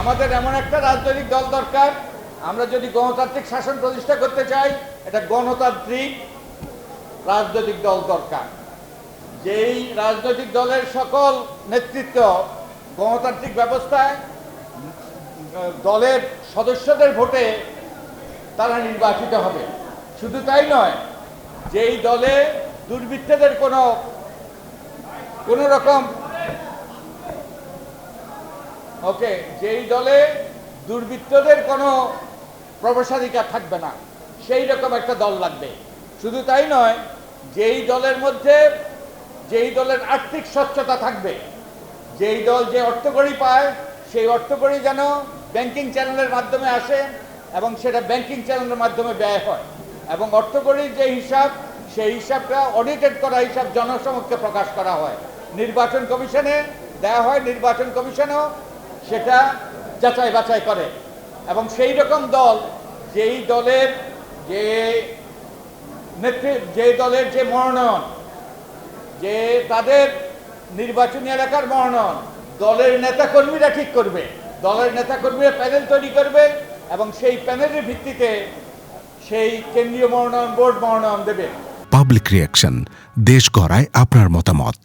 আমাদের এমন একটা রাজনৈতিক দল দরকার, আমরা যদি গণতান্ত্রিক শাসন প্রতিষ্ঠা করতে চাই, এটা গণতান্ত্রিক রাজনৈতিক দল দরকার। যেই রাজনৈতিক দলের সকল নেতৃত্ব গণতান্ত্রিক ব্যবস্থায়, দলের সদস্যদের ভোটে তারা নির্বাচিত হবে। শুধু তাই নয়, যেই দলে দুর্বৃত্তদের কোনো কোনো রকম ওকে, যেই দলে দুর্বৃত্তদের কোনো প্রবেশাধিকার থাকবে না, সেই রকম একটা দল লাগবে। শুধু তাই নয়, যেই দলের মধ্যে, যেই দলের আর্থিক স্বচ্ছতা থাকবে, যেই দল যে অর্থকড়ি পায়, সেই অর্থকড়ি যেন ব্যাংকিং চ্যানেলের মাধ্যমে আসে এবং সেটা ব্যাংকিং চ্যানেলের মাধ্যমে ব্যয় হয়। এবং অর্থকড়ির যে হিসাব, সেই হিসাবটা অডিটেড করা হিসাব জনসমক্ষে প্রকাশ করা হয়। নির্বাচন কমিশনে দেওয়া হয়, নির্বাচন কমিশনও সেটা যাচাই বাছাই করে। এবং সেই রকম দল, যেই দলের যে নেতৃ যে দলের যে মনোনয়ন, যে তাদের নির্বাচনী এলাকার মনোনয়ন, দলের নেতাকর্মীরা ঠিক করবে। দলের নেতাকর্মীরা প্যানেল তৈরি করবে এবং সেই প্যানেলের ভিত্তিতে সেই কেন্দ্রীয় মনোনয়ন বোর্ড মনোনয়ন দেবে। পাবলিক রিয়াকশন দেশ গড়ায় আপনার মতামত।